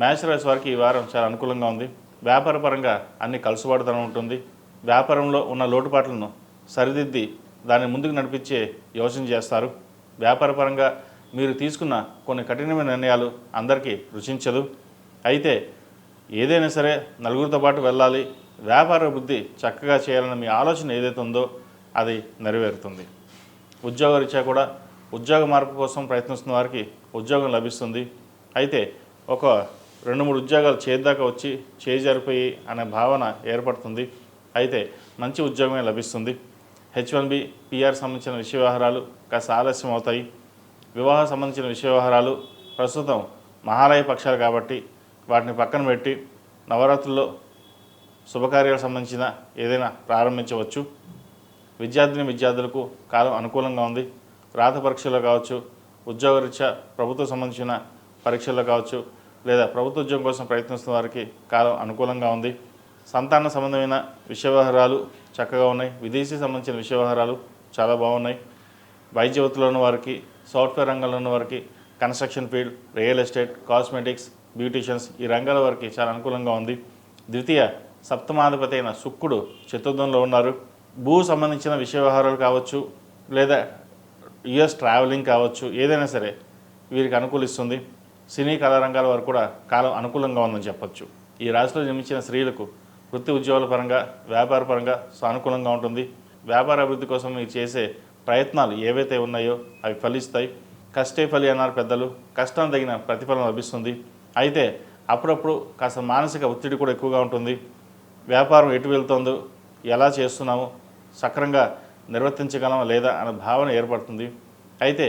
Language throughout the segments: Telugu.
మేషరాశి వారికి ఈ వారం చాలా అనుకూలంగా ఉంది. వ్యాపారపరంగా అన్ని కలుసుబాటుతనం ఉంటుంది. వ్యాపారంలో ఉన్న లోటుపాట్లను సరిదిద్ది దాన్ని ముందుకు నడిపించే యోచన చేస్తారు. వ్యాపారపరంగా మీరు తీసుకున్న కొన్ని కఠినమైన నిర్ణయాలు అందరికీ రుచించదు. అయితే ఏదైనా సరే నలుగురితో పాటు వెళ్ళాలి. వ్యాపార వృద్ధి చక్కగా చేయాలన్న మీ ఆలోచన ఏదైతే ఉందో అది నెరవేరుతుంది. ఉద్యోగరీత్యా కూడా ఉద్యోగ మార్పు కోసం ప్రయత్నిస్తున్న వారికి ఉద్యోగం లభిస్తుంది. అయితే ఒక రెండు మూడు ఉద్యోగాలు చేద్దాకా వచ్చి చేయి జరిపోయి అనే భావన ఏర్పడుతుంది. అయితే మంచి ఉద్యోగమే లభిస్తుంది. హెచ్ వన్ బి పిఆర్ సంబంధించిన విషయ వ్యవహారాలు కాస్త ఆలస్యం అవుతాయి. వివాహం సంబంధించిన విషయ వ్యవహారాలు ప్రస్తుతం మహాలయ పక్షాలు కాబట్టి వాటిని పక్కన పెట్టి నవరాత్రుల్లో శుభకార్యాలకు సంబంధించిన ఏదైనా ప్రారంభించవచ్చు. విద్యార్థిని విద్యార్థులకు కాలం అనుకూలంగా ఉంది. రాత పరీక్షల్లో కావచ్చు ఉద్యోగరీత్యా ప్రభుత్వం సంబంధించిన పరీక్షల్లో కావచ్చు లేదా ప్రభుత్వ ఉద్యోగం కోసం ప్రయత్నిస్తున్న వారికి కాలం అనుకూలంగా ఉంది. సంతాన సంబంధమైన విషయ వ్యవహారాలు చక్కగా ఉన్నాయి. విదేశీ సంబంధించిన విషయ వ్యవహారాలు చాలా బాగున్నాయి. వైద్య వృత్తిలో ఉన్న వారికి సాఫ్ట్వేర్ రంగంలో ఉన్న వారికి construction field real estate cosmetics beauticians ఈ రంగాల వారికి చాలా అనుకూలంగా ఉంది. ద్వితీయ సప్తమాధిపతి అయిన శుక్రుడు చతుర్థంలో ఉన్నారు. భూ సంబంధించిన విషయ వ్యవహారాలు కావచ్చు లేదా యుఎస్ ట్రావెలింగ్ కావచ్చు ఏదైనా సరే వీరికి అనుకూలిస్తుంది. సినీ కళారంగాల వారు కూడా కాలం అనుకూలంగా ఉందని చెప్పొచ్చు. ఈ రాశిలో జన్మించిన స్త్రీలకు వృత్తి ఉద్యోగాల పరంగా వ్యాపార పరంగా సానుకూలంగా ఉంటుంది. వ్యాపార అభివృద్ధి కోసం మీరు చేసే ప్రయత్నాలు ఏవైతే ఉన్నాయో అవి ఫలిస్తాయి. కష్టే ఫలి అన్నారు పెద్దలు. కష్టం తగిన ప్రతిఫలం లభిస్తుంది. అయితే అప్పుడప్పుడు కాస్త మానసిక ఒత్తిడి కూడా ఎక్కువగా ఉంటుంది. వ్యాపారం ఎటు వెళ్తుందో ఎలా చేస్తున్నాము సక్రంగా నిర్వర్తించగలమా లేదా అనే భావన ఏర్పడుతుంది. అయితే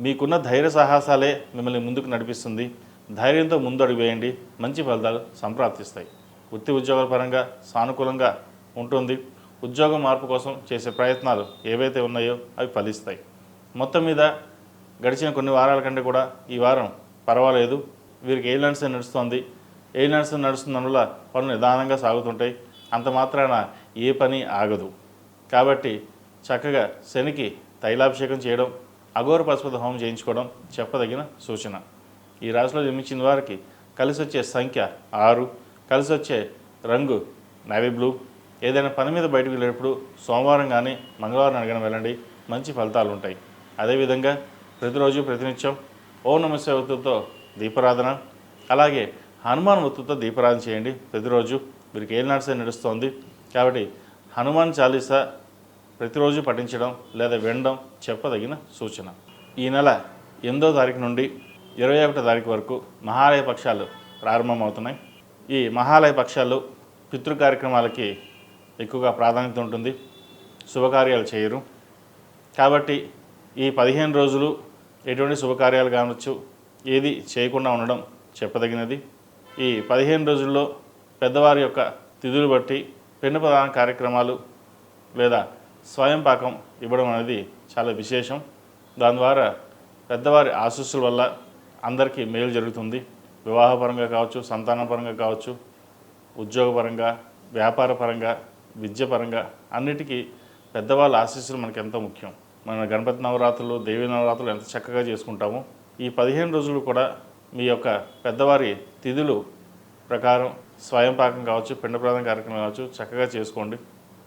మీకున్న ధైర్య సాహసాలే మిమ్మల్ని ముందుకు నడిపిస్తుంది. ధైర్యంతో ముందడుగు వేయండి. మంచి ఫలితాలు సంప్రాప్తిస్తాయి. వృత్తి ఉద్యోగాల పరంగా సానుకూలంగా ఉంటుంది. ఉద్యోగం మార్పు కోసం చేసే ప్రయత్నాలు ఏవైతే ఉన్నాయో అవి ఫలిస్తాయి. మొత్తం మీద గడిచిన కొన్ని వారాల కంటే కూడా ఈ వారం పర్వాలేదు. వీరికి ఏ నడుస్తూ నడుస్తుంది. ఏ నడుస్తూ నడుస్తున్న పనులు నిదానంగా సాగుతుంటాయి. అంత మాత్రాన ఏ పని ఆగదు. కాబట్టి చక్కగా శనికి తైలాభిషేకం చేయడం అఘోర పశుపతి హోమం చేయించుకోవడం చెప్పదగిన సూచన. ఈ రాశిలో జన్మించిన వారికి కలిసి వచ్చే సంఖ్య ఆరు కలిసి వచ్చే రంగు నేవీ బ్లూ ఏదైనా పని మీద బయటకు వెళ్ళేటప్పుడు సోమవారం కానీ మంగళవారం అడగన వెళ్ళండి. మంచి ఫలితాలు ఉంటాయి అదేవిధంగా ప్రతిరోజు ప్రతినిత్యం ఓ నమస్తే ఒత్తుతో దీపారాధన అలాగే హనుమాన్ వృత్తితో దీపారాధన చేయండి. ప్రతిరోజు వీరికి ఏం నడిసే నడుస్తోంది. కాబట్టి హనుమాన్ చాలీసా ప్రతిరోజు పఠించడం లేదా వినడం చెప్పదగిన సూచన. ఈ నెల ఎనిమిదో తారీఖు నుండి ఇరవై ఒకటో తారీఖు వరకు మహాలయ పక్షాలు ప్రారంభమవుతున్నాయి. ఈ మహాలయ పక్షాలు పితృ కార్యక్రమాలకి ఎక్కువగా ప్రాధాన్యత ఉంటుంది. శుభకార్యాలు చేయరు. కాబట్టి ఈ పదిహేను రోజులు ఎటువంటి శుభకార్యాలు కావచ్చు ఏది చేయకుండా ఉండడం చెప్పదగినది. ఈ పదిహేను రోజుల్లో పెద్దవారి యొక్క తిథులు బట్టి పెన్ను ప్రధాన కార్యక్రమాలు లేదా స్వయం పాకం ఇవ్వడం అనేది చాలా విశేషం. దాని ద్వారా పెద్దవారి ఆశీస్సుల వల్ల అందరికీ మేలు జరుగుతుంది. వివాహపరంగా కావచ్చు సంతానపరంగా కావచ్చు ఉద్యోగపరంగా వ్యాపారపరంగా విద్యపరంగా అన్నిటికీ పెద్దవాళ్ళ ఆశీస్సులు మనకి ఎంతో ముఖ్యం. మన గణపతి నవరాత్రులు దేవి నవరాత్రులు ఎంత చక్కగా చేసుకుంటామో ఈ పదిహేను రోజులు కూడా మీ యొక్క పెద్దవారి తిథులు ప్రకారం స్వయం పాకం కావచ్చు పిండప్రదం కార్యక్రమం కావచ్చు చక్కగా చేసుకోండి.